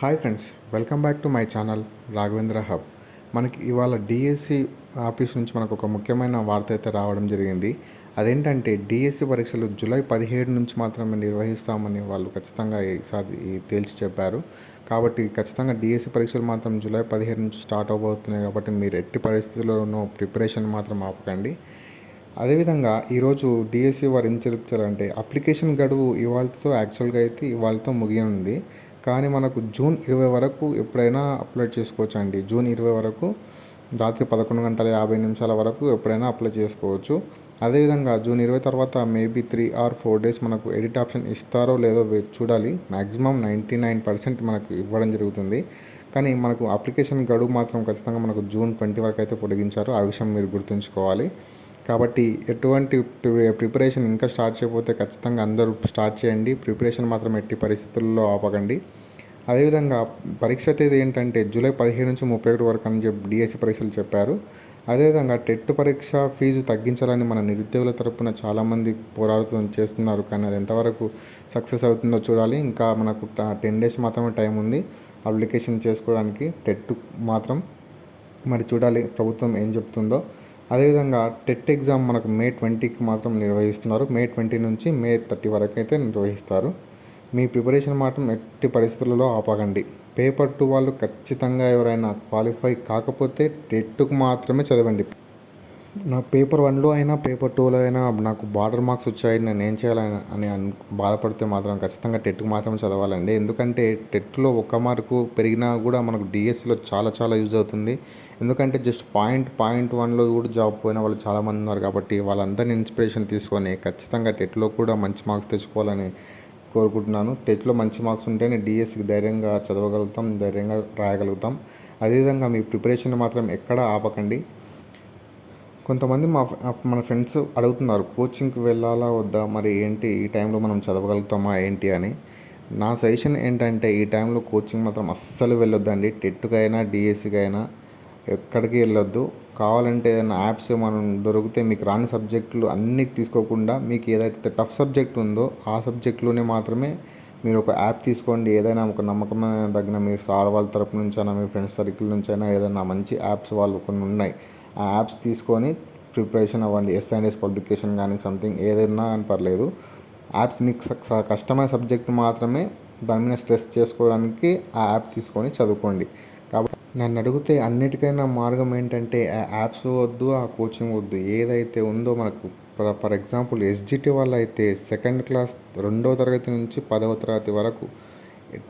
Hi friends welcome back to my channel Raghavendra hub మనకి ఇవాళ DSC office నుంచి మనకు ఒక ముఖ్యమైన వార్త అయితే రావడం జరిగింది. అదేంటంటే డిఎస్సి పరీక్షలు జూలై పదిహేడు నుంచి మాత్రమే నిర్వహిస్తామని వాళ్ళు ఖచ్చితంగా ఈసారి తేల్చి చెప్పారు. కాబట్టి ఖచ్చితంగా డిఎస్సి పరీక్షలు మాత్రం జూలై పదిహేడు నుంచి స్టార్ట్ అవబోతున్నాయి కాబట్టి మీరు ఎట్టి పరిస్థితుల్లోనూ ప్రిపరేషన్ మాత్రం ఆపకండి. అదేవిధంగా ఈరోజు డిఎస్సి వారు ఏం చెప్తారంటే అప్లికేషన్ గడువు ఇవాళతో యాక్చువల్గా అయితే ఇవాళతో ముగియనుంది. కానీ మనకు జూన్ ఇరవై వరకు ఎప్పుడైనా అప్లై చేసుకోవచ్చు అండి జూన్ ఇరవై వరకు రాత్రి పదకొండు గంటల యాభై నిమిషాల వరకు ఎప్పుడైనా అప్లై చేసుకోవచ్చు. అదేవిధంగా జూన్ ఇరవై తర్వాత maybe three or four days మనకు ఎడిట్ ఆప్షన్ ఇస్తారో లేదో చూడాలి. మ్యాక్సిమం నైంటీ నైన్ పర్సెంట్ మనకు ఇవ్వడం జరుగుతుంది. కానీ మనకు అప్లికేషన్ గడువు మాత్రం ఖచ్చితంగా మనకు జూన్ ట్వంటీ వరకు అయితే పొడిగించారు. ఆ విషయం మీరు గుర్తుంచుకోవాలి. కాబట్టి ఎటువంటి ప్రిపరేషన్ ఇంకా స్టార్ట్ చేయకపోతే ఖచ్చితంగా అందరూ స్టార్ట్ చేయండి. ప్రిపరేషన్ మాత్రం ఎట్టి పరిస్థితుల్లో ఆపకండి. అదేవిధంగా పరీక్ష తేదీ ఏంటంటే జూలై పదిహేను నుంచి ముప్పై ఒకటి వరకు అని చెప్పి డిఎస్సి పరీక్షలు చెప్పారు. అదేవిధంగా టెట్ పరీక్ష ఫీజు తగ్గించాలని మన నిరుద్యోగుల తరపున చాలామంది పోరాడుతూ చేస్తున్నారు. కానీ అది ఎంతవరకు సక్సెస్ అవుతుందో చూడాలి. ఇంకా మనకు టెన్ డేస్ మాత్రమే టైం ఉంది అప్లికేషన్ చేసుకోవడానికి. టెట్ మాత్రం మరి చూడాలి ప్రభుత్వం ఏం చెప్తుందో. అదేవిధంగా టెట్ ఎగ్జామ్ మనకు మే ట్వంటీకి మాత్రం నిర్వహిస్తున్నారు. మే ట్వంటీ నుంచి మే థర్టీ వరకు అయితే నిర్వహిస్తారు. మీ ప్రిపరేషన్ మాత్రం ఎట్టి పరిస్థితులలో ఆపకండి. పేపర్ టూ వాళ్ళు ఖచ్చితంగా ఎవరైనా క్వాలిఫై కాకపోతే టెట్కు మాత్రమే చదవండి. నా పేపర్ వన్లో అయినా పేపర్ టూలో అయినా నాకు బార్డర్ మార్క్స్ వచ్చాయి. నేను ఏం చేయాలని అని బాధపడితే మాత్రం ఖచ్చితంగా టెట్కి మాత్రం చదవాలండి. ఎందుకంటే టెట్లో ఒక్క మార్కు పెరిగినా కూడా మనకు డిఎస్సిలో చాలా చాలా యూజ్ అవుతుంది. ఎందుకంటే జస్ట్ పాయింట్ పాయింట్ వన్లో కూడా జాబ్ పోయిన వాళ్ళు చాలామంది ఉన్నారు కాబట్టి వాళ్ళందరినీ ఇన్స్పిరేషన్ తీసుకొని ఖచ్చితంగా టెట్లో కూడా మంచి మార్క్స్ తెచ్చుకోవాలని కోరుకుంటున్నాను. టెట్లో మంచి మార్క్స్ ఉంటేనే డిఎస్సికి ధైర్యంగా చదవగలుగుతాం ధైర్యంగా రాయగలుగుతాం. అదేవిధంగా మీ ప్రిపరేషన్ మాత్రం ఎక్కడ ఆపకండి. కొంతమంది మా మన ఫ్రెండ్స్ అడుగుతున్నారు కోచింగ్కి వెళ్ళాలా వద్దా? మరి ఏంటి ఈ టైంలో మనం చదవగలుగుతామా ఏంటి? అని. నా సజెషన్ ఏంటంటే ఈ టైంలో కోచింగ్ మాత్రం అస్సలు వెళ్ళొద్దండి. టెట్కైనా డిఎస్సికైనా ఎక్కడికి వెళ్ళొద్దు. కావాలంటే ఏదైనా యాప్స్ మనం దొరికితే మీకు రాని సబ్జెక్టులు అన్నీ తీసుకోకుండా మీకు ఏదైతే టఫ్ సబ్జెక్ట్ ఉందో ఆ సబ్జెక్టులోనే మాత్రమే మీరు ఒక యాప్ తీసుకోండి ఏదైనా ఒక నమ్మకమైన తగిన మీరు సార్ వాళ్ళ తరపు నుంచైనా మీ ఫ్రెండ్స్ సర్కిల్ నుంచైనా ఏదైనా మంచి యాప్స్ వాళ్ళు కొన్ని ఉన్నాయి. ఆ యాప్స్ తీసుకొని ప్రిపరేషన్ అవ్వండి. ఎస్ అండ్ ఎస్ పబ్లికేషన్ కానీ సంథింగ్ ఏదైనా అని పర్లేదు. యాప్స్ మీకు కష్టమైన సబ్జెక్ట్ మాత్రమే దాని మీద స్ట్రెస్ చేసుకోవడానికి ఆ యాప్ తీసుకొని చదువుకోండి. నన్ను అడిగితే అన్నిటికైనా మార్గం ఏంటంటే ఆ యాప్స్ వద్దు ఆ కోచింగ్ వద్దు. ఏదైతే ఉందో మనకు. ఫర్ ఎగ్జాంపుల్ ఎస్జిటి వాళ్ళు అయితే సెకండ్ క్లాస్ రెండవ తరగతి నుంచి పదవ తరగతి వరకు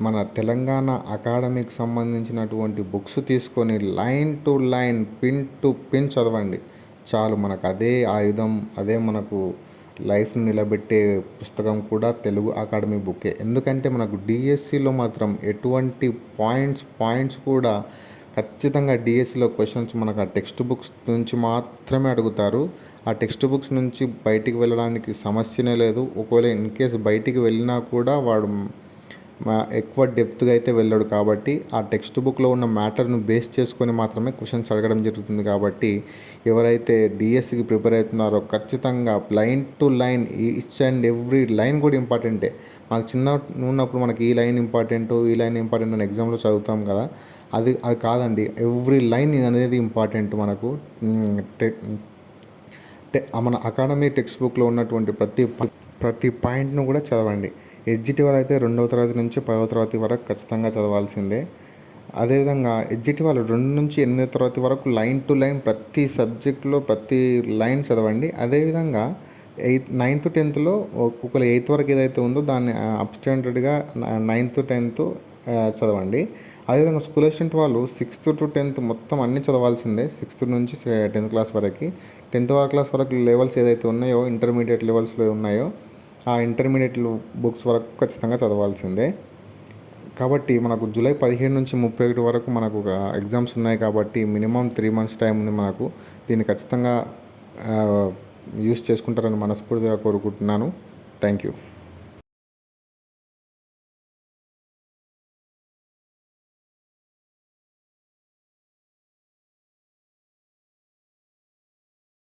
మన తెలంగాణ అకాడమీకి సంబంధించినటువంటి బుక్స్ తీసుకొని line to line pin to pin చదవండి. చాలు మనకు అదే ఆయుధం అదే మనకు లైఫ్ని నిలబెట్టే పుస్తకం కూడా తెలుగు అకాడమీ బుక్కే. ఎందుకంటే మనకు డిఎస్సిలో మాత్రం ఎటువంటి పాయింట్స్ పాయింట్స్ కూడా ఖచ్చితంగా డిఎస్సిలో క్వశ్చన్స్ మనకు ఆ టెక్స్ట్ బుక్స్ నుంచి మాత్రమే అడుగుతారు. ఆ టెక్స్ట్ బుక్స్ నుంచి బయటికి వెళ్ళడానికి సమస్యనే లేదు. ఒకవేళ ఇన్ కేస్ బయటికి వెళ్ళినా కూడా వాడు ఎక్కువ డెప్త్గా అయితే వెళ్ళాడు కాబట్టి ఆ టెక్స్ట్ బుక్లో ఉన్న మ్యాటర్ను బేస్ చేసుకొని మాత్రమే క్వశ్చన్స్ అడగడం జరుగుతుంది కాబట్టి ఎవరైతే డిఎస్సికి ప్రిపేర్ అవుతున్నారో ఖచ్చితంగా line to line each and every line కూడా ఇంపార్టెంటే మాకు చిన్న ఉన్నప్పుడు మనకి ఈ లైన్ ఇంపార్టెంట్ ఈ లైన్ ఇంపార్టెంట్ అని ఎగ్జామ్లో చదువుతాం కదా. అది అది కాదండి. ఎవ్రీ లైన్ అనేది ఇంపార్టెంట్ మనకు. మన అకాడమీ టెక్స్ట్ బుక్లో ఉన్నటువంటి ప్రతి ప్రతి పాయింట్ను కూడా చదవండి. ఎడ్జిటి వాళ్ళు అయితే రెండవ తరగతి నుంచి పదవ తరగతి వరకు ఖచ్చితంగా చదవాల్సిందే. అదేవిధంగా ఎడ్జిటి వాళ్ళు రెండు నుంచి ఎనిమిదో తరగతి వరకు లైన్ టు లైన్ ప్రతి సబ్జెక్ట్లో ప్రతి లైన్ చదవండి. అదేవిధంగా ఎయిత్ నైన్త్ టెన్త్లో ఒకవేళ ఎయిత్ వరకు ఏదైతే ఉందో దాన్ని అబ్స్టాండర్డ్గా నైన్త్ టెన్త్ చదవండి. అదేవిధంగా స్కూల్ అసిస్టెంట్ వాళ్ళు సిక్స్త్ టు టెన్త్ మొత్తం అన్నీ చదవాల్సిందే. సిక్స్త్ నుంచి టెన్త్ క్లాస్ వరకు. టెన్త్ క్లాస్ వరకు లెవెల్స్ ఏదైతే ఉన్నాయో ఇంటర్మీడియట్ లెవెల్స్లో ఉన్నాయో ఆ ఇంటర్మీడియట్ బుక్స్ వరకు ఖచ్చితంగా చదవాల్సిందే. కాబట్టి మనకు జూలై పదిహేను నుంచి ముప్పై ఒకటి వరకు మనకు ఎగ్జామ్స్ ఉన్నాయి కాబట్టి మినిమం త్రీ మంత్స్ టైం ఉంది మనకు. దీన్ని ఖచ్చితంగా యూస్ చేసుకుంటారని మనస్ఫూర్తిగా కోరుకుంటున్నాను. Thank you